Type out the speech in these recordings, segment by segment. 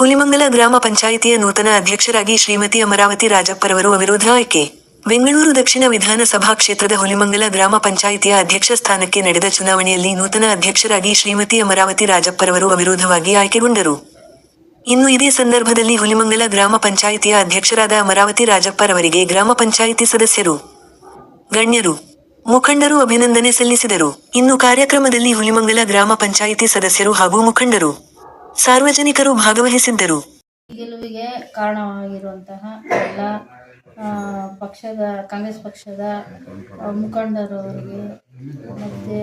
ಹುಲಿಮಂಗಲ ಗ್ರಾಮ ಪಂಚಾಯಿತಿಯ ನೂತನ ಅಧ್ಯಕ್ಷರಾಗಿ ಶ್ರೀಮತಿ ಅಮರಾವತಿ ರಾಜಪ್ಪರವರು ಅವಿರೋಧ ಆಯ್ಕೆ. ಬೆಂಗಳೂರು ದಕ್ಷಿಣ ವಿಧಾನಸಭಾ ಕ್ಷೇತ್ರದ ಹುಲಿಮಂಗಲ ಗ್ರಾಮ ಪಂಚಾಯಿತಿಯ ಅಧ್ಯಕ್ಷ ಸ್ಥಾನಕ್ಕೆ ನಡೆದ ಚುನಾವಣೆಯಲ್ಲಿ ನೂತನ ಅಧ್ಯಕ್ಷರಾಗಿ ಶ್ರೀಮತಿ ಅಮರಾವತಿ ರಾಜಪ್ಪರವರು ಅವಿರೋಧವಾಗಿ ಆಯ್ಕೆಗೊಂಡರು. ಇನ್ನು ಇದೇ ಸಂದರ್ಭದಲ್ಲಿ ಹುಲಿಮಂಗಲ ಗ್ರಾಮ ಪಂಚಾಯಿತಿಯ ಅಧ್ಯಕ್ಷರಾದ ಅಮರಾವತಿ ರಾಜಪ್ಪರವರಿಗೆ ಗ್ರಾಮ ಪಂಚಾಯಿತಿ ಸದಸ್ಯರು, ಗಣ್ಯರು, ಮುಖಂಡರು ಅಭಿನಂದನೆ ಸಲ್ಲಿಸಿದರು. ಇನ್ನು ಕಾರ್ಯಕ್ರಮದಲ್ಲಿ ಹುಲಿಮಂಗಲ ಗ್ರಾಮ ಪಂಚಾಯಿತಿ ಸದಸ್ಯರು ಹಾಗೂ ಮುಖಂಡರು. ಸಾರ್ವಜನಿಕರು ಭಾಗವಹಿಸಿದ್ದರು. ಗೆಲುವಿಗೆ ಕಾರಣವಾಗಿರುವಂತಹ ಎಲ್ಲ ಪಕ್ಷದ, ಕಾಂಗ್ರೆಸ್ ಪಕ್ಷದ ಮುಖಂಡರವರಿಗೆ, ಮತ್ತು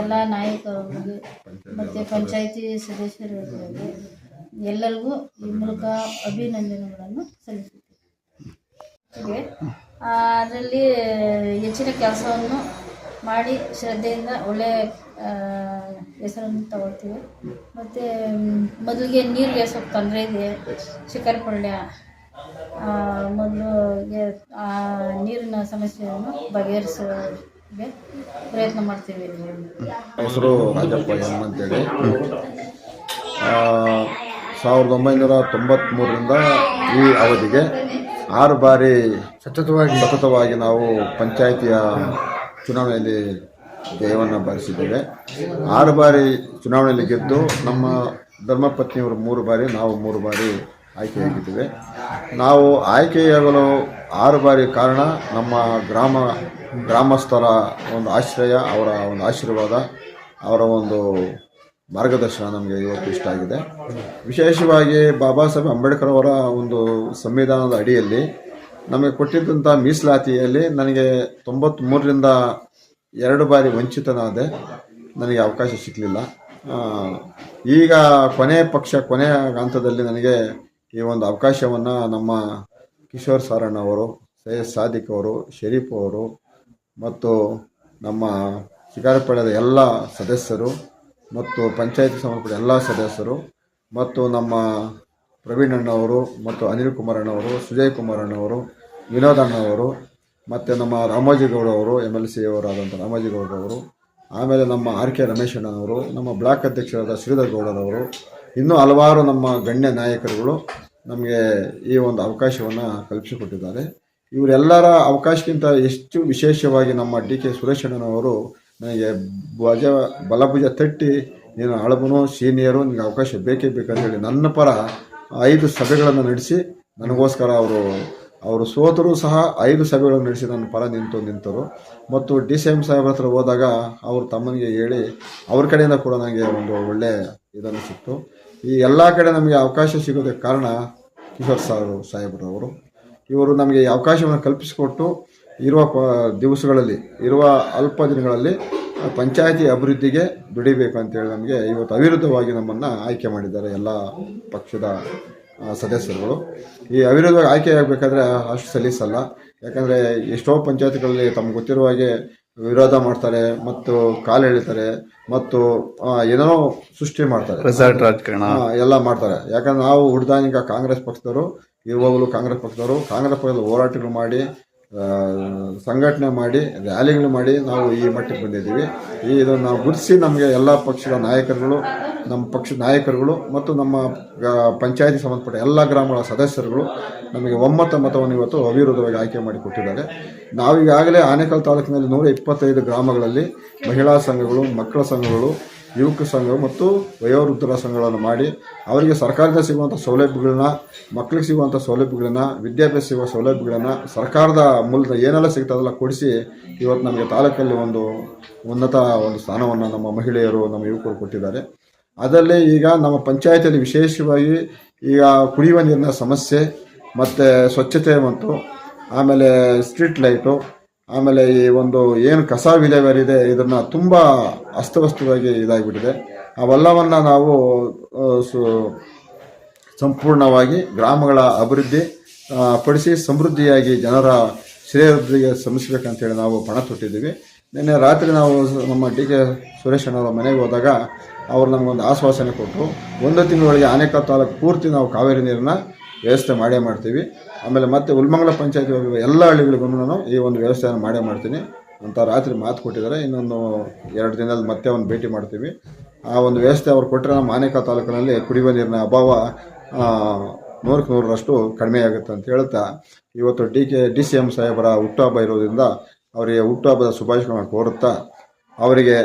ಎಲ್ಲ ನಾಯಕರವರಿಗೆ, ಮತ್ತು ಪಂಚಾಯಿತಿ ಸದಸ್ಯರಿಗೆ ಎಲ್ಲರಿಗೂ ಈ ಮೂಲಕ ಅಭಿನಂದನೆಗಳನ್ನು ಸಲ್ಲಿಸುತ್ತೇವೆ ಅದರಲ್ಲಿ ಹೆಚ್ಚಿನ ಕೆಲಸವನ್ನು ಮಾಡಿ, ಶ್ರದ್ಧೆಯಿಂದ ಒಳ್ಳೆಯ ಹೆಸರನ್ನು ತಗೊಳ್ತೀವಿ ಮತ್ತು ಮೊದಲಿಗೆ ನೀರಿಗೆ ಸ್ವಲ್ಪ ತೊಂದರೆ ಇದೆ. ಶಿಖರಪಳ್ಯ ಮೊದಲಿಗೆ ಆ ನೀರಿನ ಸಮಸ್ಯೆಯನ್ನು ಬಗೆಹರಿಸೋಕ್ಕೆ ಪ್ರಯತ್ನ ಮಾಡ್ತೀವಿ. ಹೆಸರು ರಾಜಪ್ಪ ಅಂತೇಳಿ. ಆ, ಸಾವಿರದ ಒಂಬೈನೂರ ತೊಂಬತ್ತ್ಮೂರರಿಂದ ಈ ಅವಧಿಗೆ ಆರು ಬಾರಿ ಸತತವಾಗಿ ಸತತವಾಗಿ ನಾವು ಪಂಚಾಯಿತಿಯ ಚುನಾವಣೆಯಲ್ಲಿ ಜಯವನ್ನು ಬಾರಿಸಿದ್ದೇವೆ. ಆರು ಬಾರಿ ಚುನಾವಣೆಯಲ್ಲಿ ಗೆದ್ದು ನಮ್ಮ ಧರ್ಮಪತ್ನಿಯವರು ಮೂರು ಬಾರಿ, ನಾವು ಮೂರು ಬಾರಿ ಆಯ್ಕೆಯಾಗಿದ್ದೇವೆ. ನಾವು ಆಯ್ಕೆಯಾಗಲು ಆರು ಬಾರಿ ಕಾರಣ ನಮ್ಮ ಗ್ರಾಮ, ಗ್ರಾಮಸ್ಥರ ಒಂದು ಆಶ್ರಯ, ಅವರ ಒಂದು ಆಶೀರ್ವಾದ, ಅವರ ಒಂದು ಮಾರ್ಗದರ್ಶನ ನಮಗೆ ಇವತ್ತು ಇಷ್ಟ ಆಗಿದೆ. ವಿಶೇಷವಾಗಿ ಬಾಬಾ ಸಾಹೇಬ್ ಅಂಬೇಡ್ಕರ್ ಅವರ ಒಂದು ಸಂವಿಧಾನದ ಅಡಿಯಲ್ಲಿ ನಮಗೆ ಕೊಟ್ಟಿದ್ದಂಥ ಮೀಸಲಾತಿಯಲ್ಲಿ ನನಗೆ ತೊಂಬತ್ತ್ಮೂರರಿಂದ ಎರಡು ಬಾರಿ ವಂಚಿತನಾದೆ, ನನಗೆ ಅವಕಾಶ ಸಿಗಲಿಲ್ಲ ಈಗ ಕೊನೆ ಪಕ್ಷ ಕೊನೆಯ ಹಂತದಲ್ಲಿ ನನಗೆ ಈ ಒಂದು ಅವಕಾಶವನ್ನು ನಮ್ಮ ಕಿಶೋರ್ ಸಾರಣ್ಣ ಅವರು, ಸೈಯದ್ ಸಾದಿಕ್ ಅವರು, ಶರೀಫ್ ಅವರು ಮತ್ತು ನಮ್ಮ ಶಿಕಾರಪಳ್ಯದ ಎಲ್ಲ ಸದಸ್ಯರು ಮತ್ತು ಪಂಚಾಯತ್ ಸಂಬಂಧಪಟ್ಟ ಎಲ್ಲ ಸದಸ್ಯರು ಮತ್ತು ನಮ್ಮ ಪ್ರವೀಣ್ ಅಣ್ಣವರು ಮತ್ತು ಅನಿಲ್ ಕುಮಾರ್ ಅಣ್ಣವರು ಸುಜಯ್ ಕುಮಾರ್ ಅಣ್ಣವರು ವಿನೋದ್ ಅಣ್ಣವರು ಮತ್ತು ನಮ್ಮ ರಾಮೋಜಿಗೌಡ ಅವರು ಎಂ ಎಲ್ ಸಿ ಅವರಾದಂಥ ರಾಮಾಜಿಗೌಡ ಅವರು, ಆಮೇಲೆ ನಮ್ಮ ಆರ್ ಕೆ ರಮೇಶ್ ಅಣ್ಣನವರು ನಮ್ಮ ಬ್ಲಾಕ್ ಅಧ್ಯಕ್ಷರಾದ ಶ್ರೀಧರ್ ಗೌಡರವರು ಇನ್ನೂ ಹಲವಾರು ನಮ್ಮ ಗಣ್ಯ ನಾಯಕರುಗಳು ನಮಗೆ ಈ ಒಂದು ಅವಕಾಶವನ್ನು ಕಲ್ಪಿಸಿಕೊಟ್ಟಿದ್ದಾರೆ. ಇವರೆಲ್ಲರ ಅವಕಾಶಕ್ಕಿಂತ ಹೆಚ್ಚು ವಿಶೇಷವಾಗಿ ನಮ್ಮ ಡಿ ಕೆ ಸುರೇಶ್ ಅಣ್ಣನವರು ನನಗೆ ಭುಜ ಬಲಭುಜ ತಟ್ಟಿ, ನೀನು ಅಳಬನು ಸೀನಿಯರು ನಿಮಗೆ ಅವಕಾಶ ಬೇಕೇ ಬೇಕಂತ ಹೇಳಿ ನನ್ನ ಪರ ಐದು ಸಭೆಗಳನ್ನು ನಡೆಸಿ ನನಗೋಸ್ಕರ ಅವರು ಅವರು ಸೋತರೂ ಸಹ ಐದು ಸಭೆಗಳನ್ನು ನಡೆಸಿ ನನ್ನ ಪರ ನಿಂತು ನಿಂತರು. ಮತ್ತು ಡಿ ಸಿ ಎಂ ಸಾಹೇಬ್ರ ಹತ್ರ ಹೋದಾಗ ಅವರು ತಮ್ಮನಿಗೆ ಹೇಳಿ ಅವ್ರ ಕಡೆಯಿಂದ ಕೂಡ ನನಗೆ ಒಂದು ಒಳ್ಳೆಯ ಇದನ್ನು ಸಿಕ್ತು. ಈ ಎಲ್ಲ ಕಡೆ ನಮಗೆ ಅವಕಾಶ ಸಿಗೋದಕ್ಕೆ ಕಾರಣ ಕಿಶೋರ್ ಸಾರು ಸಾಹೇಬ್ರವರು. ಇವರು ನಮಗೆ ಈ ಅವಕಾಶವನ್ನು ಕಲ್ಪಿಸಿಕೊಟ್ಟು ಇರುವ ಪ ದಿವಸಗಳಲ್ಲಿ, ಇರುವ ಅಲ್ಪ ದಿನಗಳಲ್ಲಿ ಪಂಚಾಯತಿ ಅಭಿವೃದ್ಧಿಗೆ ದುಡಿಬೇಕು ಅಂತೇಳಿ ನಮಗೆ ಇವತ್ತು ಅವಿರುದ್ಧವಾಗಿ ನಮ್ಮನ್ನು ಆಯ್ಕೆ ಮಾಡಿದ್ದಾರೆ ಎಲ್ಲ ಪಕ್ಷದ ಸದಸ್ಯರುಗಳು. ಈ ಅವಿರೋಧವಾಗಿ ಆಯ್ಕೆ ಆಗಬೇಕಾದ್ರೆ ಅಷ್ಟು ಸಲೀಸಲ್ಲ ಯಾಕಂದರೆ ಎಷ್ಟೋ ಪಂಚಾಯತ್ಗಳಲ್ಲಿ ತಮ್ಗೆ ಗೊತ್ತಿರುವ ಹಾಗೆ ವಿರೋಧ ಮಾಡ್ತಾರೆ ಮತ್ತು ಕಾಲು ಎಳಿತಾರೆ ಮತ್ತು ಏನೋ ಏನೇನೋ ಸೃಷ್ಟಿ ಮಾಡ್ತಾರೆ. ರೆಸಾರ್ಟ್ ರಾಜಕಾರಣ. ಎಲ್ಲ ಮಾಡ್ತಾರೆ. ಯಾಕಂದ್ರೆ ನಾವು ಹುಡ್ದಾನಿಗ ಕಾಂಗ್ರೆಸ್ ಪಕ್ಷದವರು ಇರುವಾಗಲೂ ಕಾಂಗ್ರೆಸ್ ಪಕ್ಷದವರು ಕಾಂಗ್ರೆಸ್ ಪಕ್ಷದ ಹೋರಾಟಗಳು ಮಾಡಿ ಸಂಘಟನೆ ಮಾಡಿ ರ್ಯಾಲಿಗಳು ಮಾಡಿ ನಾವು ಈ ಮಟ್ಟಕ್ಕೆ ಬಂದಿದ್ದೀವಿ. ಈ ಇದನ್ನು ನಾವು ಗುರುತಿಸಿ ನಮಗೆ ಎಲ್ಲ ಪಕ್ಷದ ನಾಯಕರುಗಳು ನಮ್ಮ ಪಕ್ಷದ ನಾಯಕರುಗಳು ಮತ್ತು ನಮ್ಮ ಪಂಚಾಯತಿ ಸಂಬಂಧಪಟ್ಟ ಎಲ್ಲ ಗ್ರಾಮಗಳ ಸದಸ್ಯರುಗಳು ನಮಗೆ ಒಮ್ಮತ ಮತವನ್ನು ಇವತ್ತು ಅವಿರೋಧವಾಗಿ ಆಯ್ಕೆ ಮಾಡಿ ಕೊಟ್ಟಿದ್ದಾರೆ. ನಾವೀಗಾಗಲೇ ಆನೇಕಲ್ ತಾಲೂಕಿನಲ್ಲಿ ನೂರ ಇಪ್ಪತ್ತೈದು ಗ್ರಾಮಗಳಲ್ಲಿ ಮಹಿಳಾ ಸಂಘಗಳು, ಮಕ್ಕಳ ಸಂಘಗಳು, ಯುವಕ ಸಂಘ ಮತ್ತು ವಯೋವೃದ್ಧರ ಸಂಘಗಳನ್ನು ಮಾಡಿ ಅವರಿಗೆ ಸರ್ಕಾರದಿಂದ ಸಿಗುವಂಥ ಸೌಲಭ್ಯಗಳನ್ನ ಮಕ್ಕಳಿಗೆ ಸಿಗುವಂಥ ಸೌಲಭ್ಯಗಳನ್ನ, ವಿದ್ಯಾಭ್ಯಾಸ ಸಿಗುವ ಸೌಲಭ್ಯಗಳನ್ನು ಸರ್ಕಾರದ ಮೂಲದ ಏನೆಲ್ಲ ಸಿಗ್ತದೆ ಅದೆಲ್ಲ ಕೊಡಿಸಿ ಇವತ್ತು ನಮಗೆ ತಾಲೂಕಲ್ಲಿ ಒಂದು ಉನ್ನತ ಒಂದು ಸ್ಥಾನವನ್ನು ನಮ್ಮ ಮಹಿಳೆಯರು, ನಮ್ಮ ಯುವಕರು ಕೊಟ್ಟಿದ್ದಾರೆ. ಅದರಲ್ಲಿ ಈಗ ನಮ್ಮ ಪಂಚಾಯತಿಯಲ್ಲಿ ವಿಶೇಷವಾಗಿ ಈಗ ಕುಡಿಯುವ ನೀರಿನ ಸಮಸ್ಯೆ, ಮತ್ತು ಸ್ವಚ್ಛತೆ ಮತ್ತು ಆಮೇಲೆ ಸ್ಟ್ರೀಟ್ ಲೈಟು, ಆಮೇಲೆ ಈ ಒಂದು ಏನು ಕಸ ವಿಲೇವಾರಿ ಇದೆ ಇದನ್ನು ತುಂಬ ಅಸ್ತವ್ಯಸ್ತವಾಗಿ ಇದಾಗಿಬಿಟ್ಟಿದೆ. ಅವೆಲ್ಲವನ್ನು ನಾವು ಸು, ಸಂಪೂರ್ಣವಾಗಿ ಗ್ರಾಮಗಳ ಅಭಿವೃದ್ಧಿ ಪಡಿಸಿ ಸಮೃದ್ಧಿಯಾಗಿ ಜನರ ಶ್ರೇಯೋಭಿವೃದ್ಧಿಗೆ ಶ್ರಮಿಸಬೇಕಂತೇಳಿ ನಾವು ಪಣ ತೊಟ್ಟಿದ್ದೀವಿ. ನಿನ್ನೆ ರಾತ್ರಿ ನಾವು ನಮ್ಮ ಡಿ ಕೆ ಸುರೇಶ್ ಅಣ್ಣವರ ಮನೆಗೆ ಹೋದಾಗ ಅವರು ನಮಗೊಂದು ಆಶ್ವಾಸನೆ ಕೊಟ್ಟರು. ಒಂದು ತಿಂಗಳೊಳಗೆ ಆನೇಕಲ್ ತಾಲೂಕು ಪೂರ್ತಿ ನಾವು ಕಾವೇರಿ ನೀರನ್ನ ವ್ಯವಸ್ಥೆ ಮಾಡೇ ಮಾಡ್ತೀವಿ. ಆಮೇಲೆ ಮತ್ತೆ ಉಲ್ಮಂಗಲ ಪಂಚಾಯತಿ ಎಲ್ಲ ಹಳ್ಳಿಗಳಿಗೂ ನಾನು ಈ ಒಂದು ವ್ಯವಸ್ಥೆಯನ್ನು ಮಾಡೇ ಮಾಡ್ತೀನಿ. ಅಂತ ರಾತ್ರಿ ಮಾತು ಕೊಟ್ಟಿದ್ದಾರೆ. ಇನ್ನೊಂದು ಎರಡು ದಿನದಲ್ಲಿ ಮತ್ತೆ ಒಂದು ಭೇಟಿ ಮಾಡ್ತೀವಿ. ಆ ಒಂದು ವ್ಯವಸ್ಥೆ ಅವ್ರು ಕೊಟ್ಟರೆ ನಮ್ಮ ಆನೇಕಲ್ ತಾಲೂಕಿನಲ್ಲಿ ಕುಡಿಯುವ ನೀರಿನ ಅಭಾವ ನೂರಕ್ಕೆ ನೂರರಷ್ಟು ಕಡಿಮೆ ಆಗುತ್ತೆ ಅಂತ ಹೇಳ್ತಾ, ಇವತ್ತು D K, D C M ಸಾಹೇಬರ ಹುಟ್ಟುಹಬ್ಬ ಇರೋದ್ರಿಂದ ಅವರಿಗೆ ಹುಟ್ಟುಹಬ್ಬದ ಶುಭಾಶಯಗಳನ್ನು ಕೋರುತ್ತಾ, ಅವರಿಗೆ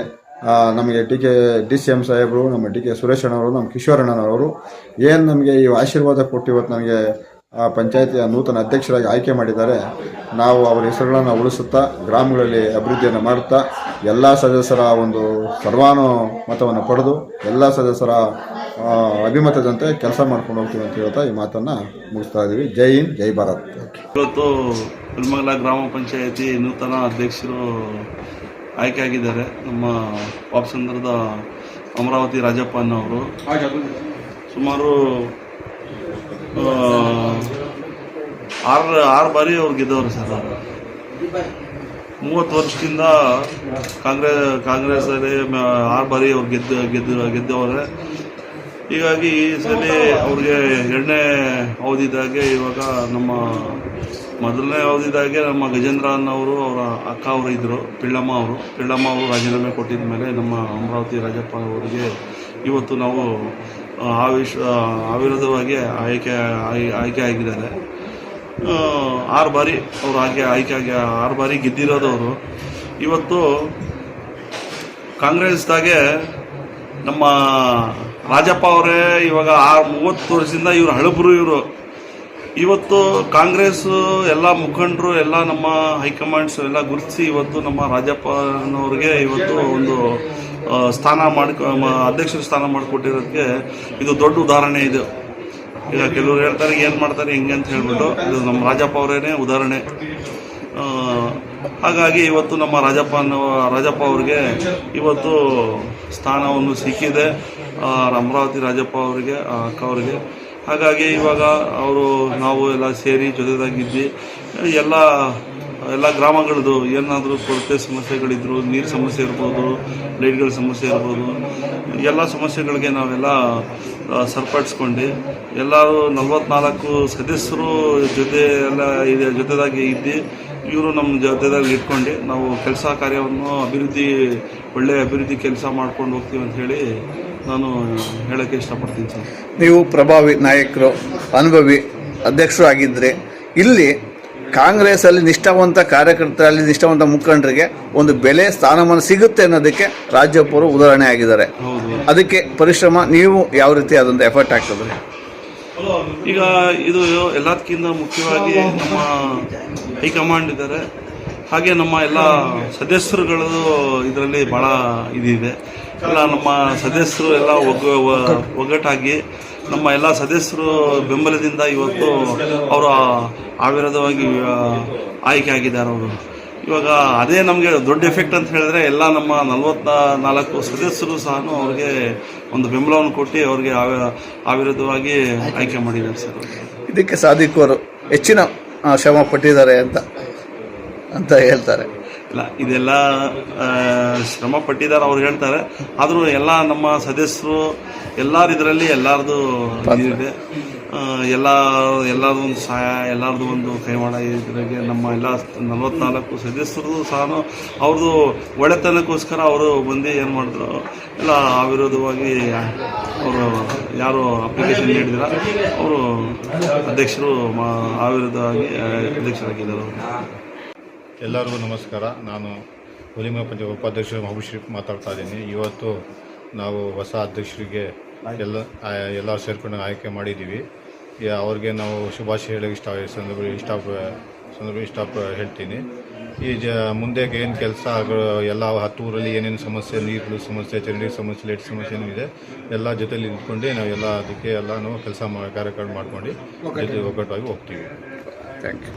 ನಮಗೆ D K, D C M ಸಾಹೇಬರು, ನಮ್ಮ ಡಿ ಕೆ ಸುರೇಶ್ ಅಣ್ಣವರು ನಮ್ಮ ಕಿಶೋರ್ ಅಣ್ಣನವರು ಏನು ನಮಗೆ ಈ ಆಶೀರ್ವಾದ ಕೊಟ್ಟು ಇವತ್ತು ನಮಗೆ ಪಂಚಾಯತಿಯ ನೂತನ ಅಧ್ಯಕ್ಷರಾಗಿ ಆಯ್ಕೆ ಮಾಡಿದ್ದಾರೆ, ನಾವು ಅವರ ಹೆಸರುಗಳನ್ನು ಉಳಿಸುತ್ತಾ, ಗ್ರಾಮಗಳಲ್ಲಿ ಅಭಿವೃದ್ಧಿಯನ್ನು ಮಾಡುತ್ತಾ ಎಲ್ಲ ಸದಸ್ಯರ ಒಂದು ಸರ್ವಾನುಮತವನ್ನು ಪಡೆದು, ಎಲ್ಲ ಸದಸ್ಯರ ಅಭಿಮತದಂತೆ ಕೆಲಸ ಮಾಡ್ಕೊಂಡು ಹೋಗ್ತೀವಿ ಅಂತ ಹೇಳ್ತಾ ಈ ಮಾತನ್ನು ಮುಗಿಸ್ತಾ ಇದ್ದೀವಿ ಜೈ ಹಿಂದ್, ಜೈ ಭಾರತ್. ಇವತ್ತು ಹುಲ್ಮಗಲ ಗ್ರಾಮ ಪಂಚಾಯತಿ ನೂತನ ಅಧ್ಯಕ್ಷರು ಆಯ್ಕೆಯಾಗಿದ್ದಾರೆ ನಮ್ಮ ವಾಪಸಂದ್ರದ ಅಮರಾವತಿ ರಾಜಪ್ಪ ಅನ್ನೋರು ಸುಮಾರು ಆರು ಆರು ಬಾರಿ ಅವ್ರು ಗೆದ್ದವರು ಸರ್ ಅವರು. ಮೂವತ್ತು ವರ್ಷದಿಂದ ಕಾಂಗ್ರೆಸ್ ಕಾಂಗ್ರೆಸ್ಸಲ್ಲಿ ಮ- ಆರು ಬಾರಿ ಅವ್ರು ಗೆದ್ದು ಗೆದ್ದು, ಗೆದ್ದವ್ರೆ. ಹೀಗಾಗಿ ಈ ಸಲ ಅವ್ರಿಗೆ ಎರಡನೇ ಅವಧಿದಾಗೆ ಇವಾಗ ನಮ್ಮ ಮೊದಲನೇ ಅವಧಿದಾಗೆ ನಮ್ಮ ಗಜೇಂದ್ರ ಅನ್ನವರು ಅವರ ಅಕ್ಕ ಅವರು ಇದ್ದರು ಪಿಳ್ಳಮ್ಮ ಅವರು. ಪಿಳ್ಳಮ್ಮ ಅವರು ರಾಜೀನಾಮೆ ಕೊಟ್ಟಿದ ಮೇಲೆ ನಮ್ಮ ಅಮರಾವತಿ ರಾಜಪ್ಪ ಅವರಿಗೆ ಇವತ್ತು ನಾವು ಆವಿಶ್ ಆವಿಷ್ ಅವಿರೋಧವಾಗಿ ಆಯ್ಕೆ ಆಯ್- ಆಯ್ಕೆ ಆಗಿದ್ದಾರೆ. ಆರು ಬಾರಿ ಅವರು ಆಯ್ಕೆ ಆಯ್ಕೆ ಆಗಿ ಆರು ಬಾರಿ ಗೆದ್ದಿರೋದವರು ಇವತ್ತು ಕಾಂಗ್ರೆಸ್ದಾಗೆ ನಮ್ಮ ರಾಜಪ್ಪ ಅವರೇ ಇವಾಗ ಆರು ಮೂವತ್ತು ವರ್ಷದಿಂದ ಇವರು ಹಳಬರು ಇವರು. ಇವತ್ತು ಕಾಂಗ್ರೆಸ್ ಎಲ್ಲ ಮುಖಂಡರು, ಎಲ್ಲ ನಮ್ಮ ಹೈಕಮಾಂಡ್ಸ್ ಎಲ್ಲ ಗುರುತಿಸಿ ಇವತ್ತು ನಮ್ಮ ರಾಜಪ್ಪನವ್ರಿಗೆ ಇವತ್ತು ಒಂದು ಸ್ಥಾನ ಮಾಡ್ಕೊ, ಮ- ಅಧ್ಯಕ್ಷರ ಸ್ಥಾನ ಮಾಡಿಕೊಟ್ಟಿರೋದಕ್ಕೆ ಇದು ದೊಡ್ಡ ಉದಾಹರಣೆ ಇದು. ಈಗ ಕೆಲವರು ಹೇಳ್ತಾರೆ, ಏನು ಮಾಡ್ತಾರೆ, ಹೆಂಗೆ ಅಂತ ಹೇಳ್ಬಿಟ್ಟು ಇದು ನಮ್ಮ ರಾಜಪ್ಪ ಅವರೇನೆ ಉದಾಹರಣೆ. ಹಾಗಾಗಿ ಇವತ್ತು ನಮ್ಮ ರಾಜಪ್ಪ ರಾಜಪ್ಪ ಅವ್ರಿಗೆ ಇವತ್ತು ಸ್ಥಾನವನ್ನು ಸಿಕ್ಕಿದೆ. ಅಮರಾವತಿ ರಾಜಪ್ಪ ಅವರಿಗೆ ಅಕ್ಕ ಅವರಿಗೆ. ಹಾಗಾಗಿ ಇವಾಗ ಅವರು, ನಾವು ಎಲ್ಲ ಸೇರಿ ಜೊತೆದಾಗಿದ್ವಿ. ಎಲ್ಲ ಎಲ್ಲ ಗ್ರಾಮಗಳದ್ದು ಏನಾದರೂ ಕೊರತೆ ಸಮಸ್ಯೆಗಳಿದ್ರು, ನೀರು ಸಮಸ್ಯೆ ಇರ್ಬೋದು, ಲೈಟ್ಗಳ ಸಮಸ್ಯೆ ಇರ್ಬೋದು, ಎಲ್ಲ ಸಮಸ್ಯೆಗಳಿಗೆ ನಾವೆಲ್ಲ ಸರಿಪಡಿಸ್ಕೊಂಡು, ಎಲ್ಲರೂ ನಲ್ವತ್ನಾಲ್ಕು ಸದಸ್ಯರು ಜೊತೆ ಎಲ್ಲ ಇದೆ, ಜೊತೆದಾಗಿ ಇದ್ದು. ಇವರು ನಮ್ಮ ಜೊತೆದಾಗಿ ಇಟ್ಕೊಂಡು ನಾವು ಕೆಲಸ ಕಾರ್ಯವನ್ನು ಅಭಿವೃದ್ಧಿ ಒಳ್ಳೆಯ ಅಭಿವೃದ್ಧಿ ಕೆಲಸ ಮಾಡ್ಕೊಂಡು ಹೋಗ್ತೀವಿ ಅಂತ ಹೇಳಿ ನಾನು ಹೇಳೋಕ್ಕೆ ಇಷ್ಟಪಡ್ತೀನಿ ಸರ್. ನೀವು ಪ್ರಭಾವಿ ನಾಯಕರು ಅನುಭವಿ ಅಧ್ಯಕ್ಷರು ಆಗಿದ್ದರೆ ಇಲ್ಲಿ ಕಾಂಗ್ರೆಸ್ಸಲ್ಲಿ ನಿಷ್ಠಾವಂತ ಕಾರ್ಯಕರ್ತರಲ್ಲಿ ನಿಷ್ಠಾವಂತ ಮುಖಂಡರಿಗೆ ಒಂದು ಬೆಲೆ ಸ್ಥಾನಮಾನ ಸಿಗುತ್ತೆ ಅನ್ನೋದಕ್ಕೆ ರಾಜ್ಯಪ್ಪರು ಉದಾಹರಣೆ ಆಗಿದ್ದಾರೆ. ಅದಕ್ಕೆ ಪರಿಶ್ರಮ ನೀವು ಯಾವ ರೀತಿ ಅದೊಂದು ಎಫರ್ಟ್ ಆಗ್ತದೆ ಈಗ ಇದು ಎಲ್ಲದಕ್ಕಿಂತ ಮುಖ್ಯವಾಗಿ ನಮ್ಮ ಹೈಕಮಾಂಡ್ ಇದ್ದಾರೆ. ಹಾಗೆ ನಮ್ಮ ಎಲ್ಲ ಸದಸ್ಯರುಗಳು ಇದರಲ್ಲಿ ಭಾಳ ಇದಿದೆ. ಎಲ್ಲ ನಮ್ಮ ಸದಸ್ಯರು ಎಲ್ಲ ಒಗ್ಗ ಒಗ್ಗಟ್ಟಾಗಿ ನಮ್ಮ ಎಲ್ಲ ಸದಸ್ಯರು ಬೆಂಬಲದಿಂದ ಇವತ್ತು ಅವರು ಆವಿರೋಧವಾಗಿ ಆಯ್ಕೆ ಆಗಿದ್ದಾರೆ ಅವರು. ಇವಾಗ ಅದೇ ನಮಗೆ ದೊಡ್ಡ ಎಫೆಕ್ಟ್ ಅಂತ ಹೇಳಿದ್ರೆ ಎಲ್ಲ ನಮ್ಮ ನಲವತ್ತ ನಾಲ್ಕು ಸದಸ್ಯರು ಸಹ ಅವ್ರಿಗೆ ಒಂದು ಬೆಂಬಲವನ್ನು ಕೊಟ್ಟು ಅವ್ರಿಗೆ ಆವಿರೋಧವಾಗಿ ಆಯ್ಕೆ ಮಾಡಿದ್ದಾರೆ ಸರ್. ಇದಕ್ಕೆ ಸಾಧಿಕರು ಹೆಚ್ಚಿನ ಶ್ರಮ ಪಟ್ಟಿದ್ದಾರೆ ಅಂತ ಅಂತ ಹೇಳ್ತಾರೆ. ಇಲ್ಲ ಇದೆಲ್ಲ ಶ್ರಮ ಪಟ್ಟಿದ್ದಾರೆ ಅವ್ರು ಹೇಳ್ತಾರೆ. ಆದರೂ ಎಲ್ಲ ನಮ್ಮ ಸದಸ್ಯರು ಎಲ್ಲರ ಇದರಲ್ಲಿ ಎಲ್ಲರದು ಇದೆ ಎಲ್ಲ ಎಲ್ಲರದು ಒಂದು ಸಹಾಯ ಎಲ್ಲರದು ಒಂದು ಕೈವಾಡ ಇದ್ರಾಗೆ ನಮ್ಮ ಎಲ್ಲ ನಲವತ್ನಾಲ್ಕು ಸದಸ್ಯರು ಸಹ ಅವ್ರದ್ದು ಒಳ್ಳೆತನಕ್ಕೋಸ್ಕರ ಅವರು ಬಂದು ಏನು ಮಾಡಿದ್ರು ಎಲ್ಲ ಅವಿರೋಧವಾಗಿ ಅವರು ಯಾರು ಅಪ್ಲಿಕೇಶನ್ ನೀಡಿದ್ರ ಅವರು ಅಧ್ಯಕ್ಷರು ಮಾ ಅವಿರೋಧವಾಗಿ ಅಧ್ಯಕ್ಷರಾಗಿದ್ದರು ಎಲ್ಲರಿಗೂ ನಮಸ್ಕಾರ. ನಾನು ಹುಲಿಮ ಪಂಚಾಯತ್ ಉಪಾಧ್ಯಕ್ಷ ಮಹಬೂಬ್ ಶರೀಫ್ ಮಾತಾಡ್ತಾ ಇದ್ದೀನಿ. ಇವತ್ತು ನಾವು ಹೊಸ ಅಧ್ಯಕ್ಷರಿಗೆ ಎಲ್ಲ ಎಲ್ಲರೂ ಸೇರಿಕೊಂಡು ಆಯ್ಕೆ ಮಾಡಿದ್ದೀವಿ. ಅವ್ರಿಗೆ ನಾವು ಶುಭಾಶಯ ಹೇಳಿ ಇಷ್ಟ ಸಂದರ್ಭ ಇಷ್ಟ ಸಂದರ್ಭ ಇಷ್ಟ ಹೇಳ್ತೀನಿ. ಈ ಜ ಮುಂದೆ ಏನು ಕೆಲಸ ಎಲ್ಲ ಹತ್ತು ಊರಲ್ಲಿ ಏನೇನು ಸಮಸ್ಯೆ ನೀರು ಸಮಸ್ಯೆ ಚರಂಡಿ ಸಮಸ್ಯೆ ಲೈಟ್ ಸಮಸ್ಯೆ ಏನಿದೆ ಇದೆ ಎಲ್ಲ ಜೊತೆಯಲ್ಲಿ ನಿಂತ್ಕೊಂಡು ನಾವು ಎಲ್ಲ ಅದಕ್ಕೆ ಎಲ್ಲ ನಾವು ಕೆಲಸ ಕಾರ್ಯಕ್ರಮ ಮಾಡ್ಕೊಂಡು ಜೊತೆ ಒಗ್ಗಟ್ಟಾಗಿ ಹೋಗ್ತೀವಿ. Thank you